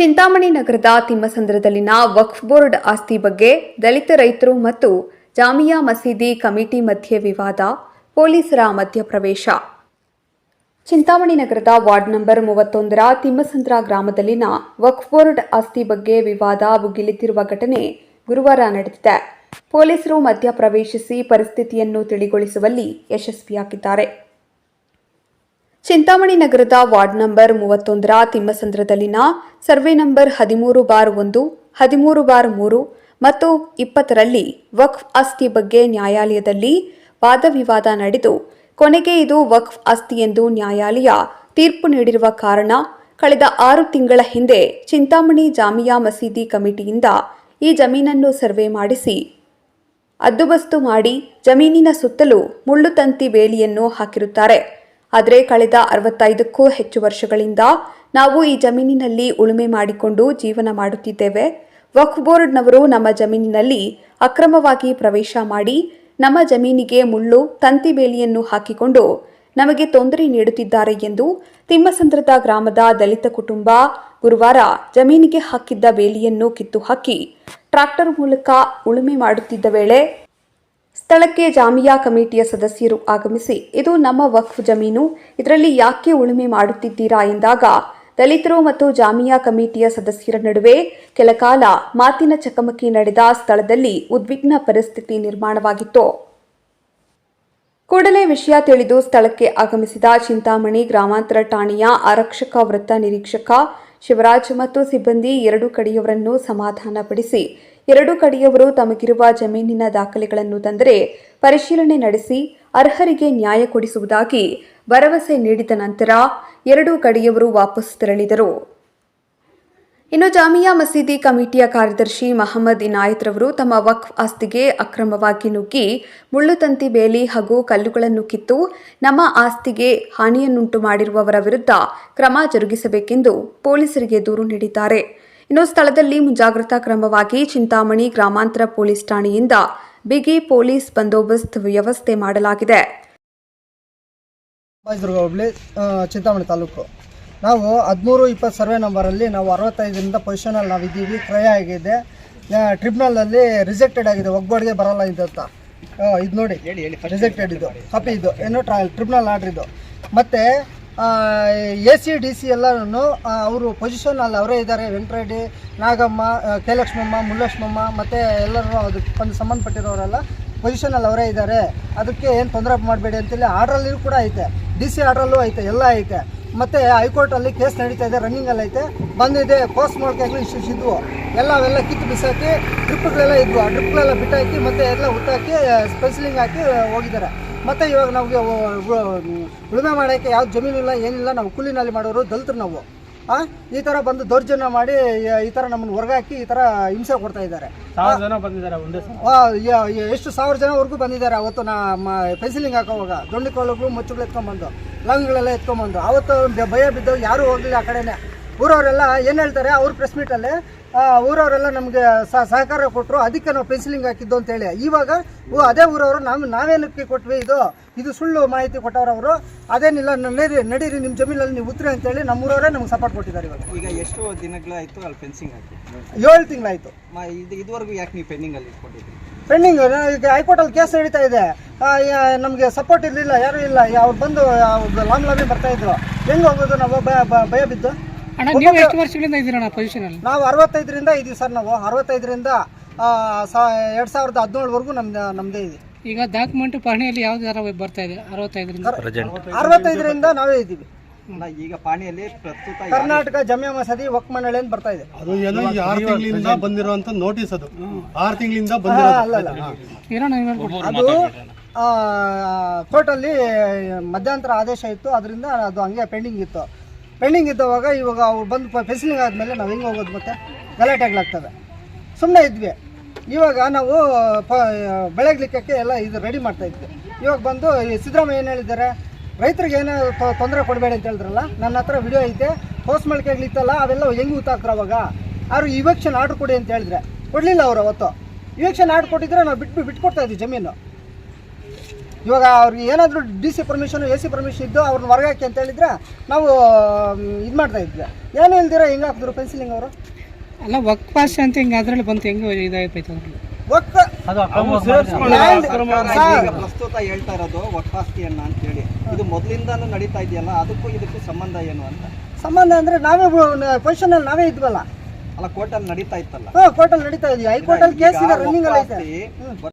ಚಿಂತಾಮಣಿ ನಗರದ ತಿಮ್ಮಸಂದ್ರದಲ್ಲಿನ ವಕ್ಫ್ ಬೋರ್ಡ್ ಆಸ್ತಿ ಬಗ್ಗೆ ದಲಿತ ರೈತರು ಮತ್ತು ಜಾಮಿಯಾ ಮಸೀದಿ ಕಮಿಟಿ ಮಧ್ಯೆ ವಿವಾದ, ಪೊಲೀಸರ ಮಧ್ಯಪ್ರವೇಶ ಚಿಂತಾಮಣಿ ನಗರದ ವಾರ್ಡ್ ನಂಬರ್ ಮೂವತ್ತೊಂದರ ತಿಮ್ಮಸಂದ್ರ ಗ್ರಾಮದಲ್ಲಿನ ವಕ್ಫ್ ಬೋರ್ಡ್ ಆಸ್ತಿ ಬಗ್ಗೆ ವಿವಾದ ಭುಗಿಲಿದ್ದಿರುವ ಘಟನೆ ಗುರುವಾರ ನಡೆದಿದೆ. ಪೊಲೀಸರು ಮಧ್ಯಪ್ರವೇಶಿಸಿ ಪರಿಸ್ಥಿತಿಯನ್ನು ತಿಳಿಗೊಳಿಸುವಲ್ಲಿ ಯಶಸ್ವಿಯಾಗಿದ್ದಾರೆ. ಚಿಂತಾಮಣಿ ನಗರದ ವಾರ್ಡ್ ನಂಬರ್ ಮೂವತ್ತೊಂದರ ತಿಮ್ಮಸಂದ್ರದಲ್ಲಿನ ಸರ್ವೆ ನಂಬರ್ ಹದಿಮೂರು ಬಾರ್ ಒಂದು, ಹದಿಮೂರು ಬಾರ್ ಮೂರು ಮತ್ತು ಇಪ್ಪತ್ತರಲ್ಲಿ ವಕ್ಫ್ ಆಸ್ತಿ ಬಗ್ಗೆ ನ್ಯಾಯಾಲಯದಲ್ಲಿ ವಾದವಿವಾದ ನಡೆದು, ಕೊನೆಗೆ ಇದು ವಕ್ಫ್ ಆಸ್ತಿ ಎಂದು ನ್ಯಾಯಾಲಯ ತೀರ್ಪು ನೀಡಿರುವ ಕಾರಣ ಕಳೆದ ಆರು ತಿಂಗಳ ಹಿಂದೆ ಚಿಂತಾಮಣಿ ಜಾಮಿಯಾ ಮಸೀದಿ ಕಮಿಟಿಯಿಂದ ಈ ಜಮೀನನ್ನು ಸರ್ವೆ ಮಾಡಿಸಿ, ಅದ್ದುಬಸ್ತು ಮಾಡಿ ಜಮೀನಿನ ಸುತ್ತಲೂ ಮುಳ್ಳು ತಂತಿ ಬೇಲಿಯನ್ನು ಹಾಕಿರುತ್ತಾರೆ. ಆದರೆ ಕಳೆದ ಅರವತ್ತೈದಕ್ಕೂ ಹೆಚ್ಚು ವರ್ಷಗಳಿಂದ ನಾವು ಈ ಜಮೀನಿನಲ್ಲಿ ಉಳುಮೆ ಮಾಡಿಕೊಂಡು ಜೀವನ ಮಾಡುತ್ತಿದ್ದೇವೆ. ವಕ್ಫ್ ಬೋರ್ಡ್ನವರು ನಮ್ಮ ಜಮೀನಿನಲ್ಲಿ ಅಕ್ರಮವಾಗಿ ಪ್ರವೇಶ ಮಾಡಿ ನಮ್ಮ ಜಮೀನಿಗೆ ಮುಳ್ಳು, ತಂತಿ ಬೇಲಿಯನ್ನು ಹಾಕಿಕೊಂಡು ನಮಗೆ ತೊಂದರೆ ನೀಡುತ್ತಿದ್ದಾರೆ ಎಂದು ತಿಮ್ಮಸಂದ್ರದ ಗ್ರಾಮದ ದಲಿತ ಕುಟುಂಬ ಗುರುವಾರ ಜಮೀನಿಗೆ ಹಾಕಿದ್ದ ಬೇಲಿಯನ್ನು ಕಿತ್ತು ಹಾಕಿ ಟ್ರಾಕ್ಟರ್ ಮೂಲಕ ಉಳುಮೆ ಮಾಡುತ್ತಿದ್ದ ವೇಳೆ ಸ್ಥಳಕ್ಕೆ ಜಾಮಿಯಾ ಕಮಿಟಿಯ ಸದಸ್ಯರು ಆಗಮಿಸಿ, ಇದು ನಮ್ಮ ವಕ್ಫ್ ಜಮೀನು, ಇದರಲ್ಲಿ ಯಾಕೆ ಉಳುಮೆ ಮಾಡುತ್ತಿದ್ದೀರಾ? ಎಂದಾಗ, ದಲಿತರು ಮತ್ತು ಜಾಮಿಯಾ ಕಮಿಟಿಯ ಸದಸ್ಯರ ನಡುವೆ ಕೆಲಕಾಲ ಮಾತಿನ ಚಕಮಕಿ ನಡೆದ ಸ್ಥಳದಲ್ಲಿ ಉದ್ವಿಗ್ನ ಪರಿಸ್ಥಿತಿ ನಿರ್ಮಾಣವಾಗಿತ್ತು. ಕೂಡಲೇ ವಿಷಯ ತಿಳಿದು ಸ್ಥಳಕ್ಕೆ ಆಗಮಿಸಿದ ಚಿಂತಾಮಣಿ ಗ್ರಾಮಾಂತರ ಠಾಣೆಯ ಆರಕ್ಷಕ ವೃತ್ತ ನಿರೀಕ್ಷಕ ಶಿವರಾಜ್ ಮತ್ತು ಸಿಬ್ಬಂದಿ ಎರಡು ಕಡೆಯವರನ್ನು ಸಮಾಧಾನಪಡಿಸಿ, ಎರಡು ಕಡೆಯವರು ತಮಗಿರುವ ಜಮೀನಿನ ದಾಖಲೆಗಳನ್ನು ತಂದರೆ ಪರಿಶೀಲನೆ ನಡೆಸಿ ಅರ್ಹರಿಗೆ ನ್ಯಾಯ ಕೊಡಿಸುವುದಾಗಿ ಭರವಸೆ ನೀಡಿದ ನಂತರ ಎರಡೂ ಕಡೆಯವರು ವಾಪಸ್ ತೆರಳಿದರು. ಇನ್ನು ಜಾಮಿಯಾ ಮಸೀದಿ ಕಮಿಟಿಯ ಕಾರ್ಯದರ್ಶಿ ಮಹಮ್ಮದ್ ಇನಾಯತ್ ರವರು ತಮ್ಮ ವಕ್ಫ್ ಆಸ್ತಿಗೆ ಅಕ್ರಮವಾಗಿ ನುಗ್ಗಿ ಮುಳ್ಳುತಂತಿ ಬೇಲಿ ಹಾಗೂ ಕಲ್ಲುಗಳನ್ನು ಕಿತ್ತು ನಮ್ಮ ಆಸ್ತಿಗೆ ಹಾನಿಯನ್ನುಂಟು ಮಾಡಿರುವವರ ವಿರುದ್ಧ ಕ್ರಮ ಜರುಗಿಸಬೇಕೆಂದು ಪೊಲೀಸರಿಗೆ ದೂರು ನೀಡಿದ್ದಾರೆ. ಇನ್ನು ಸ್ಥಳದಲ್ಲಿ ಮುಂಜಾಗ್ರತಾ ಕ್ರಮವಾಗಿ ಚಿಂತಾಮಣಿ ಗ್ರಾಮಾಂತರ ಪೊಲೀಸ್ ಠಾಣೆಯಿಂದ ಬಿಗಿ ಪೊಲೀಸ್ ಬಂದೋಬಸ್ತ್ ವ್ಯವಸ್ಥೆ ಮಾಡಲಾಗಿದೆ. ಚಿಂತಾಮಣಿ ತಾಲೂಕು. ನಾವು ಹದಿಮೂರು ಇಪ್ಪತ್ತು ಸರ್ವೆ ನಂಬರಲ್ಲಿ ನಾವು ಅರವತ್ತೈದರಿಂದ ಪೊಸಿಷನಲ್ಲಿ ನಾವು ಇದ್ದೀವಿ ಕ್ರಯ ಆಗಿದೆ ಟ್ರಿಬ್ಯುನಲಲ್ಲಿ ರಿಜೆಕ್ಟೆಡ್ ಆಗಿದೆ. ಒಗ್ಗಡಿಗೆ ಬರಲ್ಲ ಇದು ಅಂತ. ಇದು ನೋಡಿ. ರಿಜೆಕ್ಟೆಡ್ ಇದು. ಕಾಪಿ ಇದು. ಏನು ಟ್ರಾ ಟ್ರಿಬ್ಯುನಲ್ ಆರ್ಡ್ರ್ ಇದು. ಮತ್ತು ಎ ಸಿ ಡಿ ಸಿ ಎಲ್ಲರೂ ಅವರು ಪೊಸಿಷನಲ್ಲಿ ಅವರೇ ಇದ್ದಾರೆ. ವೆಂಕಟರೆಡ್ಡಿ ನಾಗಮ್ಮ ಕೆ ಲಕ್ಷ್ಮಮ್ಮ ಮುಲ್ಲಕ್ಷ್ಮಮ್ಮ ಮತ್ತು ಎಲ್ಲರೂ ಅದಕ್ಕೆ ಬಂದು ಸಂಬಂಧಪಟ್ಟಿರೋರೆಲ್ಲ ಪೊಸಿಷನಲ್ಲಿ ಅವರೇ ಇದ್ದಾರೆ. ಅದಕ್ಕೆ ಏನು ತೊಂದರೆ ಮಾಡಬೇಡಿ ಅಂತೇಳಿ ಆರ್ಡ್ರಲ್ಲಿ ಕೂಡ ಐತೆ. ಡಿ ಸಿ ಆರ್ಡ್ರಲ್ಲೂ ಐತೆ. ಎಲ್ಲ ಐತೆ. ಮತ್ತು ಹೈಕೋರ್ಟಲ್ಲಿ ಕೇಸ್ ನಡೀತಾ ಇದೆ ರನ್ನಿಂಗಲ್ಲಿ ಐತೆ ಬಂದಿದೆ ಪೋಸ್ಟ್ ಮಾಡ್ಕಾಗಲಿ ಇಶ್ಯೂಸ್ ಇದ್ವು. ಎಲ್ಲ ಅವೆಲ್ಲ ಕಿತ್ತು ಬಿಸಾಕಿ, ಡ್ರಿಪ್ಗಳೆಲ್ಲ ಇದ್ವು. ಆ ಡ್ರಿಪ್ಗಳೆಲ್ಲ ಬಿಟ್ಟಾಕಿ, ಮತ್ತೆ ಎಲ್ಲ ಹುಟ್ಟಾಕಿ ಸ್ಪೆನ್ಸಿಲಿಂಗ್ ಹಾಕಿ ಹೋಗಿದ್ದಾರೆ. ಮತ್ತು ಇವಾಗ ನಮಗೆ ಉಳುಮೆ ಮಾಡೋಕ್ಕೆ ಯಾವ ಇಲ್ಲ, ಏನಿಲ್ಲ, ನಾವು ಕೂಲಿನಲ್ಲಿ ಮಾಡೋರು, ದಲಿತರು ನಾವು. ಈ ತರ ಬಂದು ದೌರ್ಜನ್ಯ ಮಾಡಿ ಈ ತರ ನಮ್ಮನ್ನು ಹೊರಗಾಕಿ ಈ ತರ ಹಿಂಸೆ ಕೊಡ್ತಾ ಇದ್ದಾರೆ. ಸಾವಿರ ಜನ ಬಂದಿದ್ದಾರೆ ಒಂದೇ ಸಲ. ಆ, ಯ- ಯ- ಎಷ್ಟು ಸಾವಿರ ಜನವರೆಗೂ ಬಂದಿದ್ದಾರೆ ಅವತ್ತು ನಾ ಪೆನ್ಸಿಲಿಂಗ್ ಹಾಕೋವಾಗ. ದೊಂಡಿಕೊಳ್ಳೋಗಳು ಮುಚ್ಚುಗಳು ಎತ್ಕೊಂಡ್ಬಂದು. ಲಂಗ್ಗಳೆಲ್ಲ ಎತ್ಕೊಂಡ್ಬಂದು. ಅವತ್ತು ಬ- ಭಯ ಬಿದ್ದು ಯಾರು ಹೋಗ್ಲಿಲ್ಲ ಆ ಕಡೆನೇ. ಊರವರೆಲ್ಲ ಏನು ಹೇಳ್ತಾರೆ ಅವ್ರ ಪ್ರೆಸ್ ಮೀಟಲ್ಲಿ ಊರವರೆಲ್ಲ ನಮಗೆ ಸಹಕಾರ ಕೊಟ್ಟರು ಅದಕ್ಕೆ ನಾವು ಪೆನ್ಸಿಲಿಂಗ್ ಹಾಕಿದ್ದು ಅಂತೇಳಿ ಇವಾಗ ಓ ಅದೇ ಊರವರು ನಾವು ನಾವೇನಕ್ಕೆ ಕೊಟ್ವಿ ಇದು? ಇದು ಸುಳ್ಳು ಮಾಹಿತಿ ಕೊಟ್ಟವ್ರವರು. ಅದೇನಿಲ್ಲ ನ- ನಡೀರಿ ನಡೀರಿ ನಿಮ್ಮ ಜಮೀನಲ್ಲಿ ನೀವು ಉತ್ತರಿ ಅಂತೇಳಿ ನಮ್ಮೂರವರೇ ನಮ್ಗೆ ಸಪೋರ್ಟ್ ಕೊಟ್ಟಿದ್ದಾರೆ ಇವಾಗ. ಈಗ ಎಷ್ಟು ದಿನಗಳಾಯಿತು ಅಲ್ಲಿ ಫೆನ್ಸಿಂಗ್ ಹಾಕಿ. ಏಳು ತಿಂಗಳಾಯ್ತು. ಇದು ಇದುವರೆಗೂ ಯಾಕೆ ನೀವು ಪೆಂಡಿಂಗ್ ಅಲ್ಲಿ ಇಟ್ಕೊಂಡಿದ್ರಿ ಪೆಂಡಿಂಗ್ ಈಗ ಹೈಕೋರ್ಟಲ್ಲಿ ಕೇಸ್ ನಡೀತಾ ಇದೆ. ನಮಗೆ ಸಪೋರ್ಟ್ ಇರಲಿಲ್ಲ ಯಾರೂ ಇಲ್ಲ. ಅವ್ರು ಬಂದು ಲಾಂಗ್ ಲಾಬಿ ಬರ್ತಾ ಇದ್ರು. ಹೆಂಗೆ ಹೋಗೋದು ನಾವು? ಭಯ ಭಯ- ಭಯ ಬಿದ್ದು? ಅಣ್ಣ ನೀವು ಎಷ್ಟು ವರ್ಷಗಳಿಂದ ಇದ್ದೀರಣ್ಣ ಪೊಸಿಷನ್ ಅಲ್ಲಿ? ನಾವು ಅರವತ್ತೈದರಿಂದ ಇದೀವಿ ಸರ್ ನಾವು. ಅರವತ್ತೈದರಿಂದ ಎರಡು ಸಾವಿರದ ಹದಿನೇಳವರೆಗೂ ನಮ್ದು ನಮ್ಮದೇ ಇದೆ. ಈಗ ಡಾಕ್ಯುಮೆಂಟ್ ಪಹಣಿಯಲ್ಲಿ ಯಾವ್ದು ಯಾರ ಬರ್ತಾ ಇದೆ ಅರವತ್ತೈದರಿಂದ? ಅರವತ್ತೈದರಿಂದ ನಾವೇ ಇದ್ದೀವಿ ಈಗ ಪಾಣಿಯಲ್ಲಿ ಪ್ರಸ್ತುತ ಕರ್ನಾಟಕ ಜಮಿಯಾ ಮಸದಿ ಮಂಡಳಿ ಅಂತ ಬರ್ತಾ ಇದೆ. ಅದು ಏನೋ ಈ ಆರು ತಿಂಗಳಿಂದ ಬಂದಿರುವಂತ ನೋಟಿಸ್ ಅದು. ಆರು ತಿಂಗಳಿಂದ ಹೇಳ್ಕೊಡಿ. ಅದು ಕೋರ್ಟಲ್ಲಿ ಮಧ್ಯಂತರ ಆದೇಶ ಇತ್ತು ಅದರಿಂದ ಅದು ಹಂಗೆ ಪೆಂಡಿಂಗ್ ಇತ್ತು. ಪೆಂಡಿಂಗ್ ಇದ್ದವಾಗ ಇವಾಗ ಅವ್ರು ಬಂದು ಫೆಸಿಲಿಂಗ್ ಆದಮೇಲೆ ನಾವು ಹೆಂಗೆ ಹೋಗೋದು ಮತ್ತೆ? ಗಲಾಟೆಗಳಾಗ್ತವೆ ಸುಮ್ಮನೆ ಇದ್ವಿ. ಇವಾಗ ನಾವು, ಪ ಬೆಳಗ್ಲಿಕ್ಕೆ ಎಲ್ಲ ಇದು ರೆಡಿ ಮಾಡ್ತಾ ಇದ್ವಿ. ಇವಾಗ ಬಂದು ಸಿದ್ದರಾಮಯ್ಯ ಏನು ಹೇಳಿದ್ದಾರೆ? ರೈತರಿಗೆ ಏನೋ ತೊಂದರೆ ಕೊಡಬೇಡಿ ಅಂತ ಹೇಳಿದ್ರಲ್ಲ? ನನ್ನ ಹತ್ರ ವಿಡಿಯೋ ಐತೆ. ಪೋಸ್ಟ್ ಮಾಡ್ಕೆಗಳಿತ್ತಲ್ಲ ಅವೆಲ್ಲ ಹೆಂಗೆ ಗೊತ್ತಾಗ್ತಾರೆ ಅವಾಗ? ಅವರು ಇವೆಕ್ಷನ್ ಆರ್ಡ್ರ್ ಕೊಡಿ ಅಂತ ಹೇಳಿದ್ರೆ. ಕೊಡಲಿಲ್ಲ ಅವರು ಅವತ್ತು. ಇವೆಕ್ಷನ್ ಆರ್ಡ್ರ್ ಕೊಟ್ಟಿದ್ರೆ ನಾವು ಬಿಟ್ಟು ಬಿಟ್ಕೊಡ್ತಾ ಇದ್ವಿ ಜಮೀನು. ಇವಾಗ ಅವ್ರಿಗೆ ಏನಾದರೂ D C permission A C permission ಇದ್ದು ಅವ್ರನ್ನ ಹೊರಗಾಕಿ ಅಂತ ಹೇಳಿದ್ರೆ ನಾವು ಇದು ಮಾಡ್ತಾ ಇದ್ವಿ. ಏನು ಇಲ್ದಿರ ಹೆಂಗೆ ಹಾಕಿದ್ರು ಪೆನ್ಸಿಲಿಂಗ್ ಅವರು? ಅಲ್ಲ ವಕ್ ಪಾಸ್ ಅಂತ ಹಿಂಗೆ ಅದರಲ್ಲಿ ಬಂತು ಹೆಂಗೆ ಇದಾಯ್ತು ಅದ್ರಲ್ಲಿ ಒಕ್ಕ ಪ್ರಸ್ತುತ ಹೇಳ್ತಾ ಇರೋದು ಒಟ್ಟಾಸ್ತಿಯನ್ನ ಅಂತ ಹೇಳಿ. ಇದು ಮೊದಲಿಂದಾನು ನಡೀತಾ ಇದೆಯಲ್ಲ ಅದಕ್ಕೂ ಇದಕ್ಕೂ ಸಂಬಂಧ ಏನು ಅಂತ? ಸಂಬಂಧ ಅಂದ್ರೆ ನಾವೇ ಪೊಸಿಷನಲ್ಲಿ ನಾವೇ ಇದ್ವಲ್ಲ. ಅಲ್ಲ ಕೋರ್ಟ್ ಅಲ್ಲಿ ನಡೀತಾ ಇತ್ತಲ್ಲ. ಕೋರ್ಟ್ ಅಲ್ಲಿ ನಡೀತಾ ಇದೆಯಾ? ಹೈಕೋರ್ಟ್ ಅಲ್ಲಿ ಕೇಸ್ ಇದೆ ರನ್ನಿಂಗ್ ಅಲ್ಲಿ ಐತೆ ಒಕ್ಕಾಸ್ತಿ